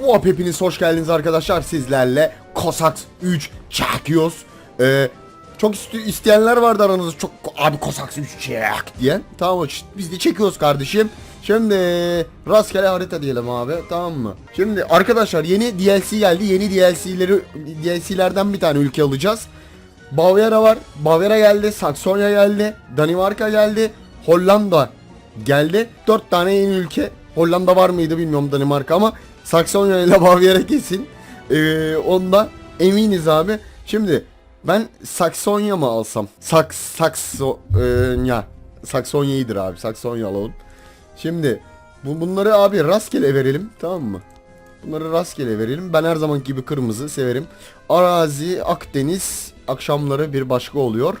Muhab hepiniz hoş geldiniz arkadaşlar sizlerle Kosat 3 çekiyoruz. Ee, çok ist- isteyenler vardı aranızda çok abi Kosat 3 çek diye. Tamam biz de çekiyoruz kardeşim. Şimdi rastgele harita diyelim abi tamam mı? Şimdi arkadaşlar yeni DLC geldi. Yeni DLC'leri DLC'lerden bir tane ülke alacağız. Bavyera var. Bavyera geldi. Saksonya geldi. Danimarka geldi. Hollanda geldi. 4 tane yeni ülke. Hollanda var mıydı bilmiyorum Danimarka ama Saksonya ile Bavyera kesin. Ee, onda eminiz abi. Şimdi ben Saksonya mı alsam? Saks Saksonya. Saksonya iyidir abi. Saksonya alalım. Şimdi bu, bunları abi rastgele verelim tamam mı? Bunları rastgele verelim. Ben her zaman gibi kırmızı severim. Arazi, Akdeniz akşamları bir başka oluyor.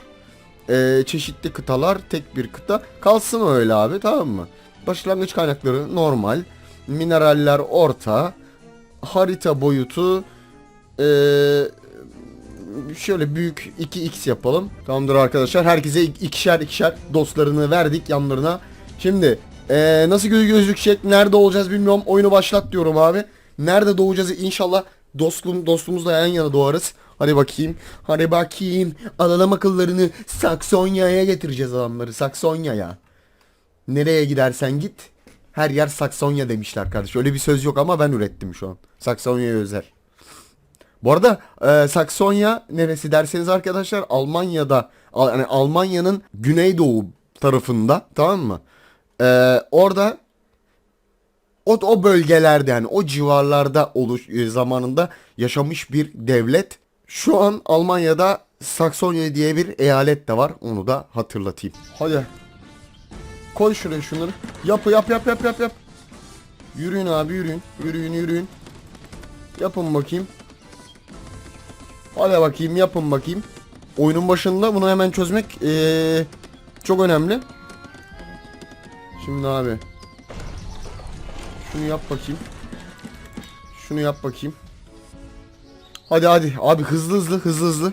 Ee, çeşitli kıtalar tek bir kıta. Kalsın öyle abi tamam mı? Başlangıç kaynakları normal. Mineraller orta. Harita boyutu ee, şöyle büyük 2x yapalım. Tamamdır arkadaşlar. Herkese ik- ikişer ikişer dostlarını verdik yanlarına. Şimdi ee, nasıl göz gözükecek? Nerede olacağız bilmiyorum. Oyunu başlat diyorum abi. Nerede doğacağız inşallah dostluğum, dostluğumuzla yan yana doğarız. Hadi bakayım. Hadi bakayım. Alalım akıllarını Saksonya'ya getireceğiz adamları. Saksonya'ya. Nereye gidersen git. Her yer Saksonya demişler kardeş. Öyle bir söz yok ama ben ürettim şu an. Saksonya'ya özel. Bu arada e, Saksonya neresi derseniz arkadaşlar Almanya'da Al- yani Almanya'nın güneydoğu tarafında tamam mı? E, orada o, o bölgelerde yani o civarlarda oluş e, zamanında yaşamış bir devlet. Şu an Almanya'da Saksonya diye bir eyalet de var. Onu da hatırlatayım. Hadi. Koy şuraya şunları. Yap yap yap yap yap yap. Yürüyün abi yürüyün. Yürüyün yürüyün. Yapın bakayım. Hadi bakayım yapın bakayım. Oyunun başında bunu hemen çözmek ee, çok önemli. Şimdi abi. Şunu yap bakayım. Şunu yap bakayım. Hadi hadi abi hızlı hızlı hızlı hızlı.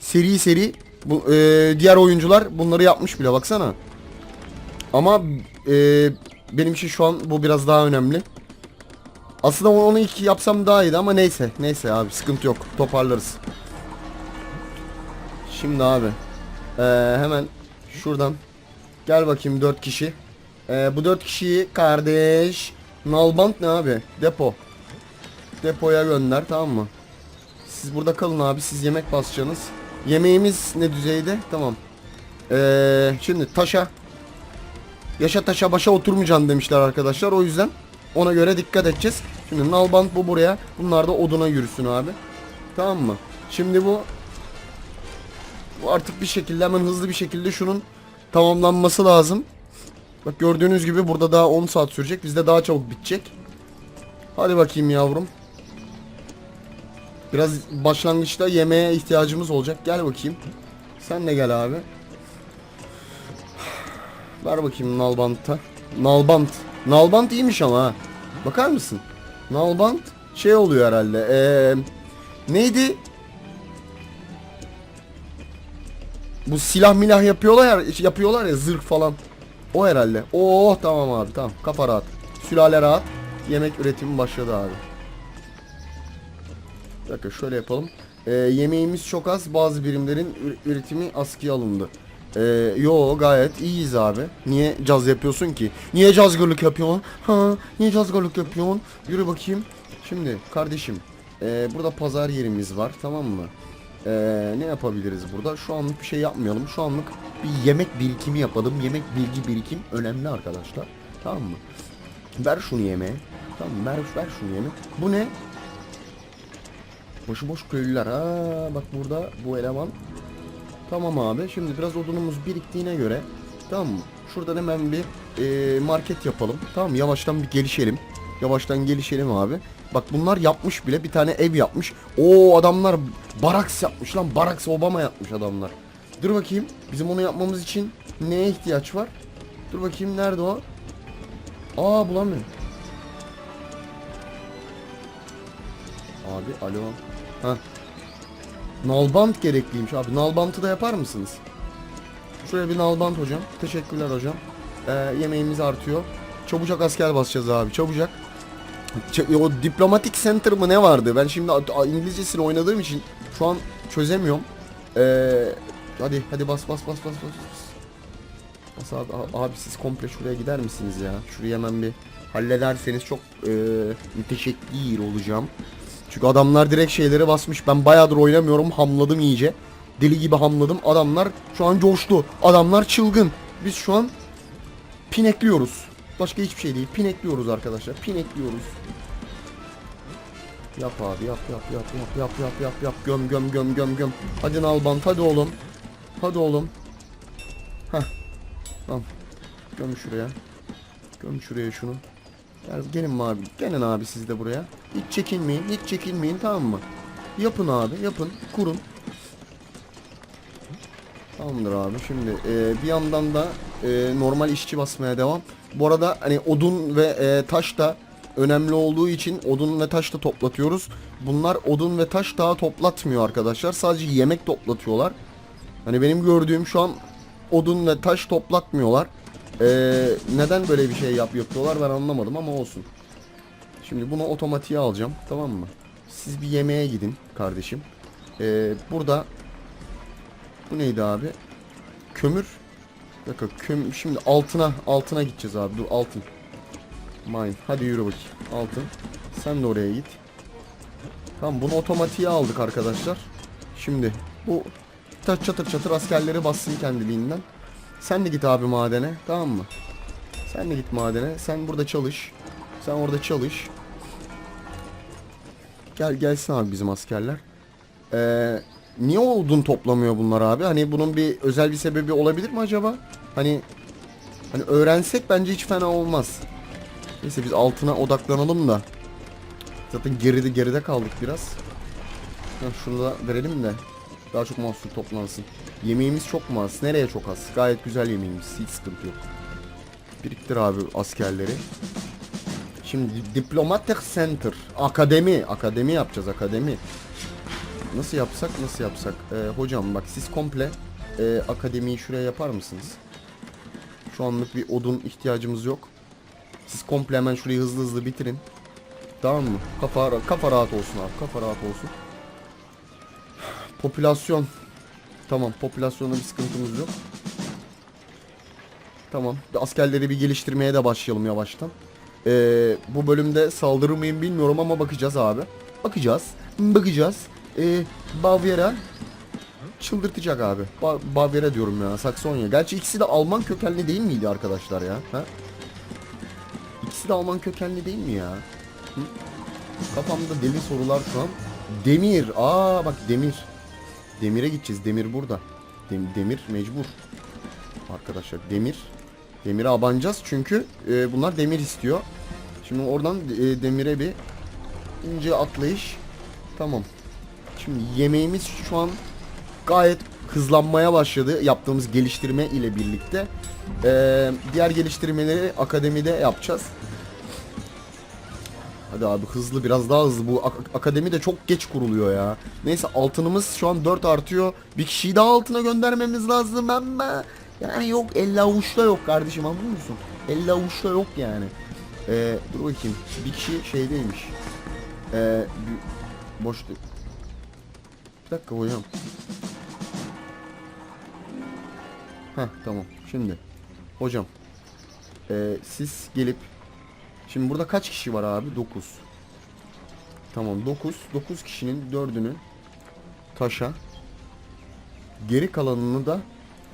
Seri seri. Bu, ee, diğer oyuncular bunları yapmış bile baksana. Ama ee, benim için şu an bu biraz daha önemli. Aslında onu iki yapsam daha iyiydi ama neyse. Neyse abi sıkıntı yok. Toparlarız. Şimdi abi. ee, hemen şuradan. Gel bakayım 4 kişi. Ee, bu 4 kişiyi kardeş. Nalbant ne abi? Depo. Depoya gönder tamam mı? Siz burada kalın abi. Siz yemek basacaksınız. Yemeğimiz ne düzeyde? Tamam. Ee, şimdi taşa. Yaşa taşa başa oturmayacaksın demişler arkadaşlar. O yüzden ona göre dikkat edeceğiz. Şimdi nalbant bu buraya. Bunlar da oduna yürüsün abi. Tamam mı? Şimdi bu bu artık bir şekilde hemen hızlı bir şekilde şunun tamamlanması lazım. Bak gördüğünüz gibi burada daha 10 saat sürecek. Bizde daha çabuk bitecek. Hadi bakayım yavrum. Biraz başlangıçta yemeğe ihtiyacımız olacak. Gel bakayım. Sen de gel abi. Ver bakayım nalbanta. Nalbant. Nalbant iyiymiş ama ha. Bakar mısın? Nalbant şey oluyor herhalde. Ee, neydi? Bu silah milah yapıyorlar ya, yapıyorlar ya zırh falan. O herhalde. Oh tamam abi tamam. Kafa rahat. Sülale rahat. Yemek üretimi başladı abi. Bir dakika şöyle yapalım. Ee, yemeğimiz çok az. Bazı birimlerin üretimi askıya alındı. Ee, yo gayet iyiyiz abi. Niye caz yapıyorsun ki? Niye cazgırlık yapıyorsun? Ha, niye cazgırlık yapıyorsun? Yürü bakayım. Şimdi kardeşim. ee, burada pazar yerimiz var tamam mı? Ee, ne yapabiliriz burada? Şu anlık bir şey yapmayalım. Şu anlık bir yemek birikimi yapalım. Yemek bilgi birikim önemli arkadaşlar. Tamam mı? Ver şunu yemeğe. Tamam ver, ver şunu yemek. Bu ne? Başıboş köylüler. Ha bak burada bu eleman. Tamam abi. Şimdi biraz odunumuz biriktiğine göre tamam mı? Şuradan hemen bir e, market yapalım. Tamam? Yavaştan bir gelişelim. Yavaştan gelişelim abi. Bak bunlar yapmış bile bir tane ev yapmış. Oo adamlar baraks yapmış lan. Baraks Obama yapmış adamlar. Dur bakayım. Bizim onu yapmamız için neye ihtiyaç var? Dur bakayım nerede o? Aa bulamıyorum. Abi alo. Ha. Nalbant gerekliymiş abi. Nalbantı da yapar mısınız? Şuraya bir nalbant hocam. Teşekkürler hocam. Ee, yemeğimiz artıyor. Çabucak asker basacağız abi. Çabucak. Ç- O diplomatik center mı ne vardı? Ben şimdi İngilizcesini oynadığım için şu an çözemiyorum. Ee, hadi hadi bas bas bas bas bas. bas. Abi, abi siz komple şuraya gider misiniz ya? Şurayı hemen bir hallederseniz çok e, müteşekkir olacağım. Çünkü adamlar direkt şeyleri basmış. Ben bayağıdır oynamıyorum. Hamladım iyice. Deli gibi hamladım. Adamlar şu an coştu. Adamlar çılgın. Biz şu an pinekliyoruz. Başka hiçbir şey değil. Pinekliyoruz arkadaşlar. Pinekliyoruz. Yap abi yap yap yap yap yap yap yap yap göm göm göm göm göm. Hadi Nalbant hadi oğlum. Hadi oğlum. Heh. Tamam. Göm şuraya. Göm şuraya şunu. Gel, gelin abi? Gelin abi siz de buraya. Hiç çekinmeyin, hiç çekinmeyin tamam mı? Yapın abi, yapın, kurun. Tamamdır abi. Şimdi e, bir yandan da e, normal işçi basmaya devam. Bu arada hani odun ve e, taş da önemli olduğu için odun ve taş da toplatıyoruz. Bunlar odun ve taş daha toplatmıyor arkadaşlar. Sadece yemek toplatıyorlar. Hani benim gördüğüm şu an odun ve taş toplatmıyorlar. Ee, neden böyle bir şey yap yapıyorlar ben anlamadım ama olsun. Şimdi bunu otomatiğe alacağım tamam mı? Siz bir yemeğe gidin kardeşim. Ee, burada bu neydi abi? Kömür. Dakika köm şimdi altına altına gideceğiz abi. Dur altın. Mine. Hadi yürü bakayım. Altın. Sen de oraya git. Tamam bunu otomatiğe aldık arkadaşlar. Şimdi bu çatır çatır askerleri bassın kendiliğinden. Sen de git abi madene tamam mı? Sen de git madene. Sen burada çalış. Sen orada çalış. Gel gelsin abi bizim askerler. Ee, niye odun toplamıyor bunlar abi? Hani bunun bir özel bir sebebi olabilir mi acaba? Hani hani öğrensek bence hiç fena olmaz. Neyse biz altına odaklanalım da. Zaten geride geride kaldık biraz. Şunu da verelim de daha çok mahsul toplansın. Yemeğimiz çok mu az? Nereye çok az? Gayet güzel yemeğimiz. Hiç sıkıntı yok. Biriktir abi askerleri. Şimdi Diplomatic Center. Akademi. Akademi yapacağız akademi. Nasıl yapsak nasıl yapsak? Ee, hocam bak siz komple e, akademiyi şuraya yapar mısınız? Şu anlık bir odun ihtiyacımız yok. Siz komple hemen şurayı hızlı hızlı bitirin. Tamam mı? Kafa, kafa rahat olsun abi. Kafa rahat olsun. Popülasyon. Tamam popülasyonda bir sıkıntımız yok. Tamam. Askerleri bir geliştirmeye de başlayalım yavaştan. Ee, bu bölümde saldırır mıyım bilmiyorum ama bakacağız abi. Bakacağız. Bakacağız. Ee, Bavyera çıldırtacak abi. Ba- Bavyera diyorum ya. Saksonya. Gerçi ikisi de Alman kökenli değil miydi arkadaşlar ya? Ha? İkisi de Alman kökenli değil mi ya? Hı? Kafamda deli sorular şu an. Demir. Aa bak demir. Demire gideceğiz. Demir burada. Dem- demir mecbur. Arkadaşlar demir. Demire abanacağız çünkü e, bunlar demir istiyor. Şimdi oradan e, demire bir ince atlayış. Tamam. Şimdi yemeğimiz şu an gayet hızlanmaya başladı yaptığımız geliştirme ile birlikte. E, diğer geliştirmeleri akademide yapacağız. Hadi abi hızlı biraz daha hızlı. Bu ak- akademi de çok geç kuruluyor ya. Neyse altınımız şu an 4 artıyor. Bir kişiyi daha altına göndermemiz lazım ama yani yok 50 avuçta yok kardeşim anlıyor musun? 50 avuçta yok yani. Ee, dur bakayım. Bir kişi şeydeymiş. Ee, boş. Bir dakika hocam. Heh tamam. Şimdi hocam ee, siz gelip Şimdi burada kaç kişi var abi? 9. Tamam 9. 9 kişinin 4'ünü taşa. Geri kalanını da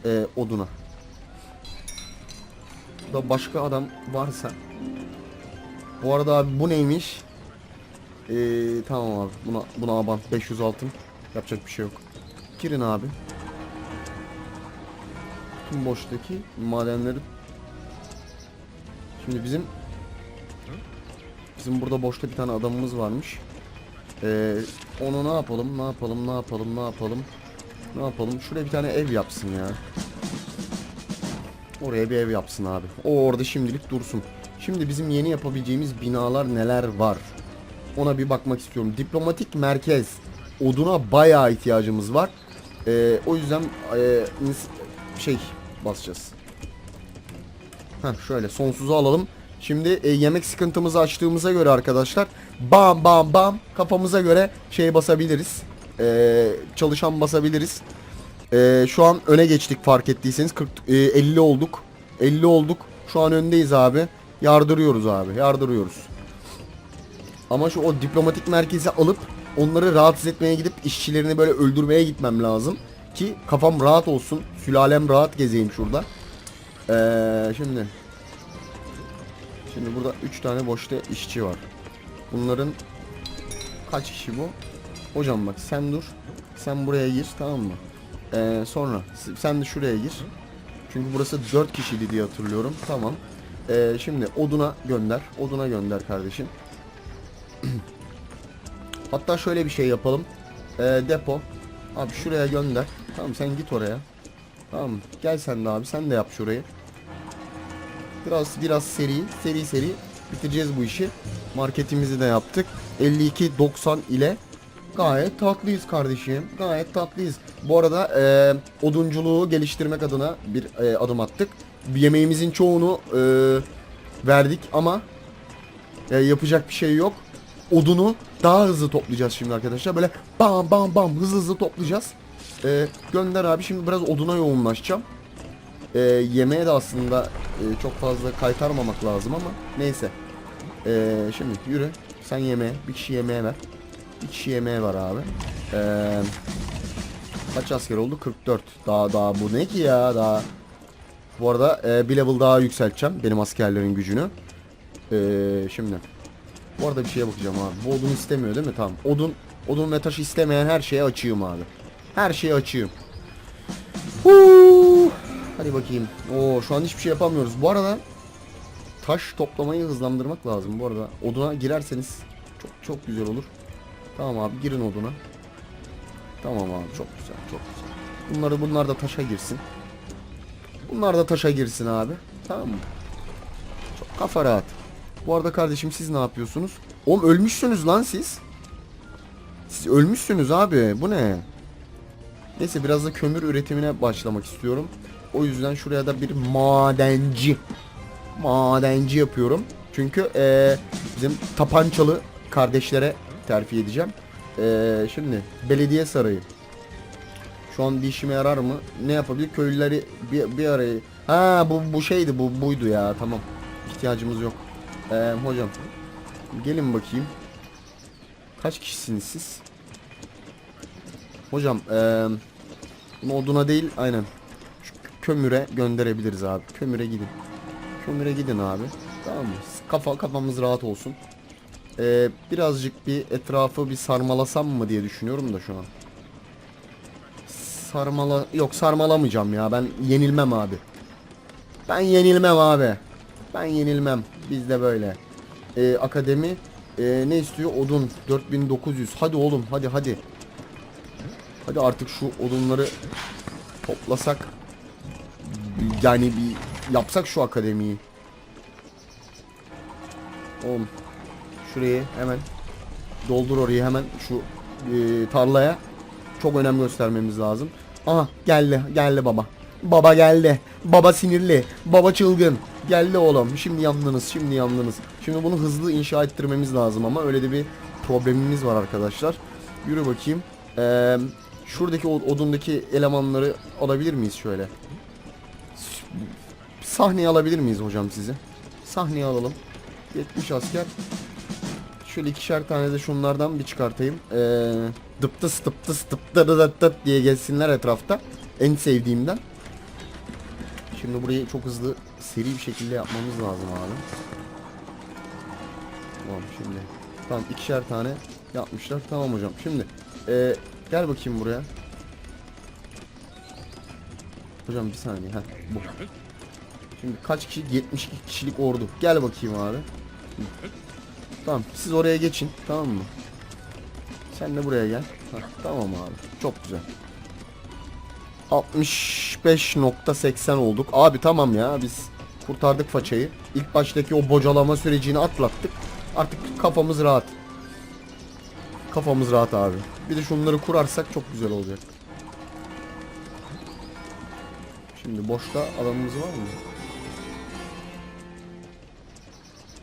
e, oduna. Da başka adam varsa. Bu arada abi bu neymiş? Ee, tamam abi buna buna aban 500 altın yapacak bir şey yok. Girin abi. Tüm boştaki madenleri Şimdi bizim Bizim burada boşta bir tane adamımız varmış. Ee, onu ne yapalım, ne yapalım, ne yapalım, ne yapalım, ne yapalım? Şuraya bir tane ev yapsın ya. Oraya bir ev yapsın abi. O orada şimdilik dursun. Şimdi bizim yeni yapabileceğimiz binalar neler var? Ona bir bakmak istiyorum. Diplomatik merkez. Oduna bayağı ihtiyacımız var. Ee, o yüzden e, şey basacağız. Heh, şöyle sonsuzu alalım. Şimdi e, yemek sıkıntımızı açtığımıza göre arkadaşlar bam bam bam kafamıza göre şey basabiliriz. E, çalışan basabiliriz. E, şu an öne geçtik fark ettiyseniz 40 e, 50 olduk. 50 olduk. Şu an öndeyiz abi. Yardırıyoruz abi. Yardırıyoruz. Ama şu o diplomatik merkezi alıp onları rahatsız etmeye gidip işçilerini böyle öldürmeye gitmem lazım. Ki kafam rahat olsun. Sülalem rahat gezeyim şurada. Ee, şimdi. Şimdi burada 3 tane boşta işçi var. Bunların kaç kişi bu? Hocam bak sen dur. Sen buraya gir tamam mı? Ee, sonra sen de şuraya gir. Çünkü burası 4 kişiydi diye hatırlıyorum. Tamam. Ee, şimdi oduna gönder. Oduna gönder kardeşim. Hatta şöyle bir şey yapalım. Ee, depo. Abi şuraya gönder. Tamam sen git oraya. Tamam? Gel sen de abi sen de yap şurayı. Biraz biraz seri seri seri bitireceğiz bu işi. Marketimizi de yaptık. 52.90 ile gayet tatlıyız kardeşim. Gayet tatlıyız. Bu arada e, odunculuğu geliştirmek adına bir e, adım attık. Yemeğimizin çoğunu e, verdik ama e, yapacak bir şey yok. Odunu daha hızlı toplayacağız şimdi arkadaşlar. Böyle bam bam bam hızlı hızlı toplayacağız. E, gönder abi şimdi biraz oduna yoğunlaşacağım. E, yemeğe de aslında e, çok fazla kaytarmamak lazım ama neyse. E, şimdi yürü. Sen yemeğe. Bir kişi yemeğe ver. Bir kişi yemeğe var abi. E, kaç asker oldu? 44. Daha daha bu ne ki ya daha. Bu arada e, bir level daha yükselteceğim benim askerlerin gücünü. E, şimdi. Bu arada bir şeye bakacağım abi. Bu odun istemiyor değil mi? Tamam. Odun odun ve taşı istemeyen her şeye açığım abi. Her şeye açığım. Huu. Hadi bakayım. Oo şu an hiçbir şey yapamıyoruz. Bu arada taş toplamayı hızlandırmak lazım. Bu arada oduna girerseniz çok çok güzel olur. Tamam abi girin oduna. Tamam abi çok güzel çok güzel. Bunları bunlar da taşa girsin. Bunlar da taşa girsin abi. Tamam mı? Çok kafa rahat. Bu arada kardeşim siz ne yapıyorsunuz? Oğlum ölmüşsünüz lan siz. Siz ölmüşsünüz abi. Bu ne? Neyse biraz da kömür üretimine başlamak istiyorum. O yüzden şuraya da bir madenci madenci yapıyorum. Çünkü eee, bizim tapançalı kardeşlere terfi edeceğim. Eee, şimdi belediye sarayı. Şu an bir işime yarar mı? Ne yapabilir? Köylüleri bir, bir araya... Ha bu, bu şeydi bu buydu ya tamam. İhtiyacımız yok. Eee, hocam gelin bakayım. Kaç kişisiniz siz? Hocam eee bunu oduna değil aynen. Kömüre gönderebiliriz abi. Kömüre gidin. Kömüre gidin abi. Tamam mı? Kafa kafamız rahat olsun. Ee, birazcık bir etrafı bir sarmalasam mı diye düşünüyorum da şu an. Sarmala yok sarmalamayacağım ya. Ben yenilmem abi. Ben yenilmem abi. Ben yenilmem. Bizde böyle. Ee, akademi ee, ne istiyor? Odun 4900. Hadi oğlum hadi hadi. Hadi artık şu odunları toplasak yani bir yapsak şu akademiyi. Oğlum şurayı hemen doldur orayı hemen şu e, tarlaya çok önem göstermemiz lazım. Aha geldi geldi baba. Baba geldi. Baba sinirli. Baba çılgın. Geldi oğlum. Şimdi yandınız. Şimdi yandınız. Şimdi bunu hızlı inşa ettirmemiz lazım ama öyle de bir problemimiz var arkadaşlar. Yürü bakayım. Eee şuradaki odundaki elemanları alabilir miyiz şöyle? Sahneye alabilir miyiz hocam sizi? Sahneye alalım. 70 asker. Şöyle ikişer tane de şunlardan bir çıkartayım. Ee, dıptıs dıptıs dıptı dıt dıt diye gezsinler etrafta. En sevdiğimden. Şimdi burayı çok hızlı seri bir şekilde yapmamız lazım abi. Tamam şimdi. Tamam ikişer tane yapmışlar. Tamam hocam. Şimdi ee, gel bakayım buraya. Hocam bir saniye. Heh, bu. Şimdi kaç kişi? 72 kişilik ordu. Gel bakayım abi. Tamam siz oraya geçin. Tamam mı? Sen de buraya gel. Heh, tamam abi. Çok güzel. 65.80 olduk. Abi tamam ya biz kurtardık façayı. İlk baştaki o bocalama sürecini atlattık. Artık kafamız rahat. Kafamız rahat abi. Bir de şunları kurarsak çok güzel olacak. Şimdi boşta alanımız var mı?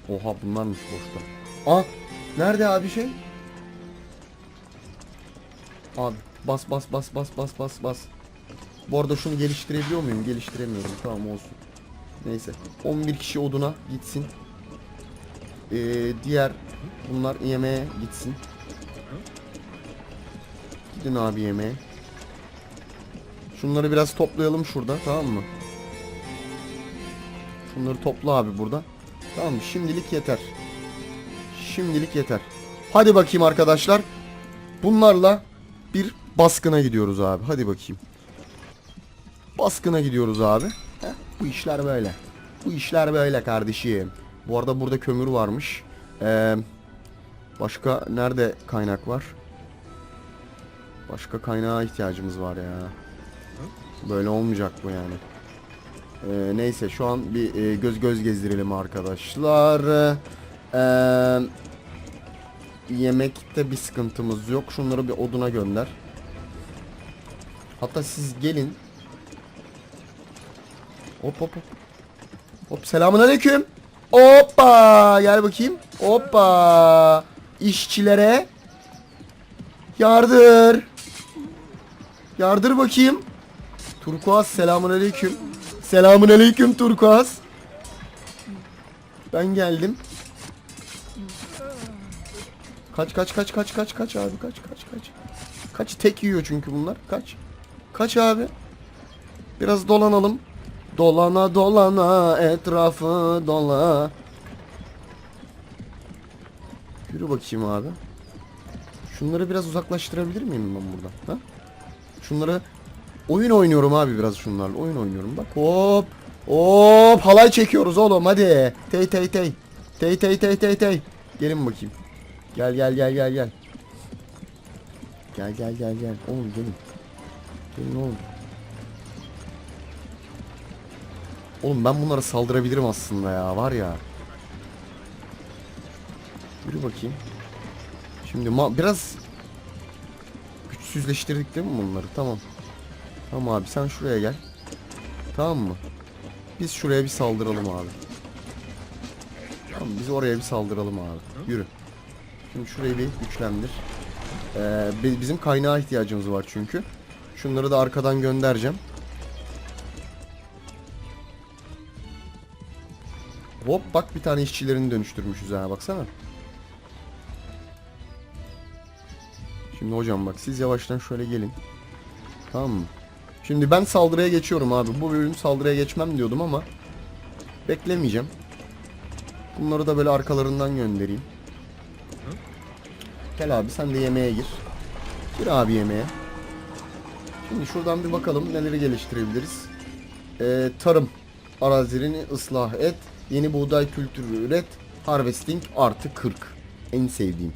Oha bunlarmış boşta. Aa nerede abi şey? Abi bas bas bas bas bas bas bas. Bu arada şunu geliştirebiliyor muyum? Geliştiremiyorum. Tamam olsun. Neyse. 11 kişi oduna gitsin. Ee, diğer bunlar yemeğe gitsin. Gidin abi yemeğe. Şunları biraz toplayalım şurada tamam mı? Şunları topla abi burada. Tamam mı? Şimdilik yeter. Şimdilik yeter. Hadi bakayım arkadaşlar. Bunlarla bir baskına gidiyoruz abi. Hadi bakayım. Baskına gidiyoruz abi. Heh, bu işler böyle. Bu işler böyle kardeşim. Bu arada burada kömür varmış. Ee, başka nerede kaynak var? Başka kaynağa ihtiyacımız var ya. Böyle olmayacak bu yani. Ee, neyse şu an bir e, göz göz gezdirelim arkadaşlar. Ee, yemekte bir sıkıntımız yok. Şunları bir oduna gönder. Hatta siz gelin. Hop hop hop. Hop selamun aleyküm. Hoppa gel bakayım. Hoppa. İşçilere yardır. Yardır bakayım. Turkuaz selamun aleyküm. Selamun aleyküm Turkuaz. Ben geldim. Kaç kaç kaç kaç kaç kaç abi kaç kaç kaç. Kaç tek yiyor çünkü bunlar. Kaç. Kaç abi. Biraz dolanalım. Dolana dolana etrafı dola. Yürü bakayım abi. Şunları biraz uzaklaştırabilir miyim ben buradan? Ha? Şunları oyun oynuyorum abi biraz şunlarla. Oyun oynuyorum bak. Hop. Hop halay çekiyoruz oğlum hadi. Tey tey tey. Tey tey tey tey tey. Gelin bakayım. Gel gel gel gel gel. Gel gel gel gel. Oğlum gelin. Gelin oğlum. Oğlum ben bunlara saldırabilirim aslında ya var ya. Yürü bakayım. Şimdi biraz güçsüzleştirdik değil mi bunları? Tamam. Tamam abi sen şuraya gel. Tamam mı? Biz şuraya bir saldıralım abi. Tamam biz oraya bir saldıralım abi. Yürü. Şimdi şurayı bir güçlendir. Ee, bi- bizim kaynağa ihtiyacımız var çünkü. Şunları da arkadan göndereceğim. Hop bak bir tane işçilerini dönüştürmüşüz ha baksana. Şimdi hocam bak siz yavaştan şöyle gelin. Tamam mı? Şimdi ben saldırıya geçiyorum abi. Bu bölüm saldırıya geçmem diyordum ama beklemeyeceğim. Bunları da böyle arkalarından göndereyim. Gel abi sen de yemeğe gir. Gir abi yemeğe. Şimdi şuradan bir bakalım neleri geliştirebiliriz. Ee, tarım arazilerini ıslah et. Yeni buğday kültürü üret. Harvesting artı 40. En sevdiğim.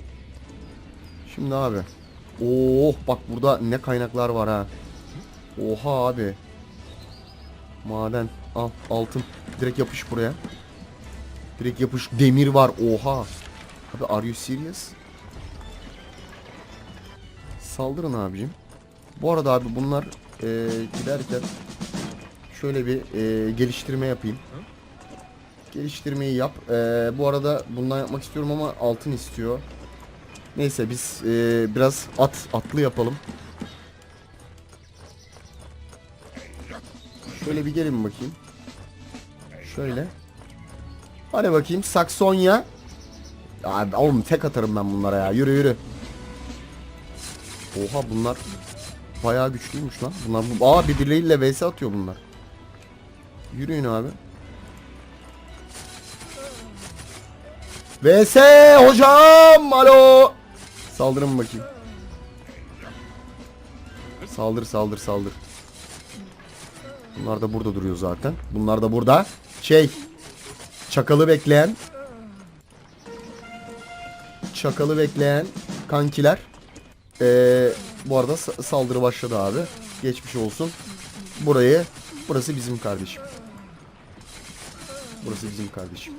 Şimdi abi. Oh bak burada ne kaynaklar var ha. Oha abi. Maden. Al altın. Direkt yapış buraya. Direkt yapış. Demir var. Oha. Abi are you serious? Saldırın abicim. Bu arada abi bunlar e, giderken şöyle bir e, geliştirme yapayım. Geliştirmeyi yap. E, bu arada bundan yapmak istiyorum ama altın istiyor. Neyse biz e, biraz at atlı yapalım. Şöyle bir gelin bakayım. Şöyle. Hadi bakayım Saksonya. Abi oğlum tek atarım ben bunlara ya. Yürü yürü. Oha bunlar bayağı güçlüymüş lan. Bunlar bu aa birbirleriyle vs atıyor bunlar. Yürüyün abi. VS hocam alo. Saldırın bakayım. Saldır saldır saldır. Bunlar da burada duruyor zaten. Bunlar da burada. Şey. Çakalı bekleyen. Çakalı bekleyen kankiler. Ee, bu arada sa- saldırı başladı abi. Geçmiş olsun. Burayı. Burası bizim kardeşim. Burası bizim kardeşim.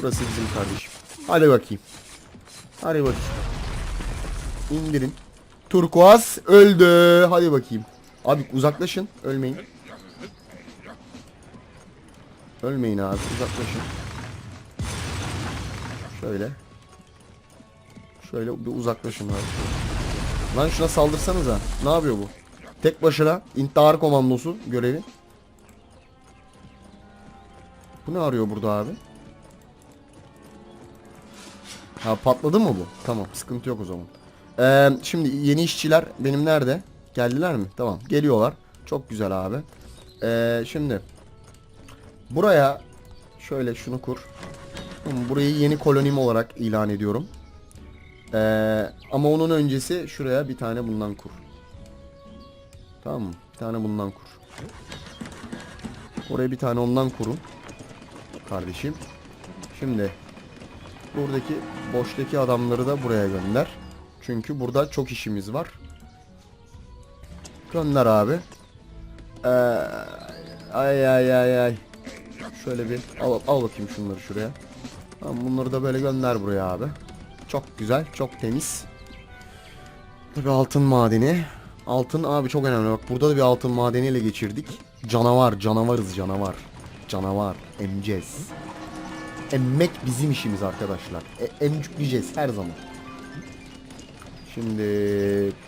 Burası bizim kardeşim. Hadi bakayım. Hadi bakayım. İndirin. Turkuaz öldü. Hadi bakayım. Abi uzaklaşın. Ölmeyin. Ölmeyin abi. Uzaklaşın. Şöyle. Şöyle bir uzaklaşın abi. Lan şuna saldırsanıza. Ne yapıyor bu? Tek başına intihar komandosu görevi. Bu ne arıyor burada abi? Ha patladı mı bu? Tamam sıkıntı yok o zaman. Ee, şimdi yeni işçiler benim nerede? Geldiler mi? Tamam geliyorlar. Çok güzel abi. Ee, şimdi buraya şöyle şunu kur. Tamam, Burayı yeni kolonim olarak ilan ediyorum. Ee, ama onun öncesi şuraya bir tane bundan kur. Tamam mı? Bir tane bundan kur. Oraya bir tane ondan kurun. Kardeşim. Şimdi buradaki boştaki adamları da buraya gönder. Çünkü burada çok işimiz var. Gönder abi. Ee, ay ay ay ay. Şöyle bir al, al bakayım şunları şuraya. Tamam bunları da böyle gönder buraya abi. Çok güzel, çok temiz. Tabii altın madeni. Altın abi çok önemli. Bak burada da bir altın madeniyle geçirdik. Canavar, canavarız canavar. Canavar, emeceğiz. Emmek bizim işimiz arkadaşlar. E, emcükleyeceğiz her zaman. Şimdi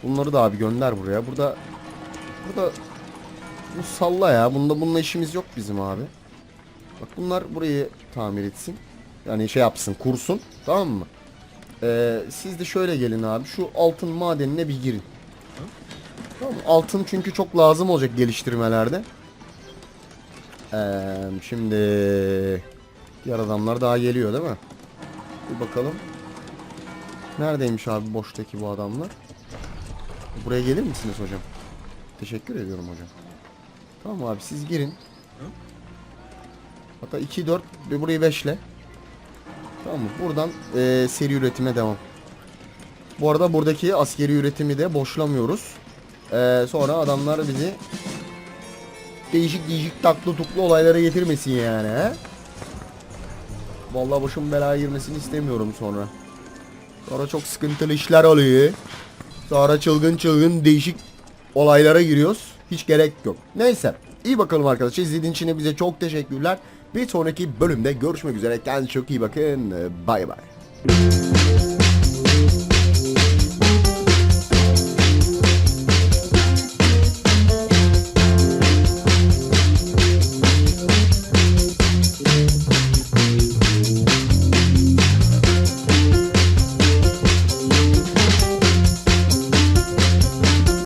bunları da abi gönder buraya. Burada burada bu salla ya. Bunda bununla işimiz yok bizim abi. Bak bunlar burayı tamir etsin. Yani şey yapsın, kursun. Tamam mı? Ee, siz de şöyle gelin abi. Şu altın madenine bir girin. Tamam mı? Altın çünkü çok lazım olacak geliştirmelerde. Ee, şimdi diğer adamlar daha geliyor değil mi? Bir bakalım. Neredeymiş abi boştaki bu adamlar? Buraya gelir misiniz hocam? Teşekkür ediyorum hocam. Tamam abi siz girin. Hatta 2 4 ve burayı 5'le. Tamam mı? Buradan eee, seri üretime devam. Bu arada buradaki askeri üretimi de boşlamıyoruz. Eee, sonra adamlar bizi değişik değişik taklı tuklu olaylara getirmesin yani he? Vallahi başım belaya girmesini istemiyorum sonra. Sonra çok sıkıntılı işler oluyor. Sonra çılgın çılgın değişik olaylara giriyoruz. Hiç gerek yok. Neyse. iyi bakalım arkadaşlar. İzlediğiniz için bize çok teşekkürler. Bir sonraki bölümde görüşmek üzere. Kendinize çok iyi bakın. Bay bay.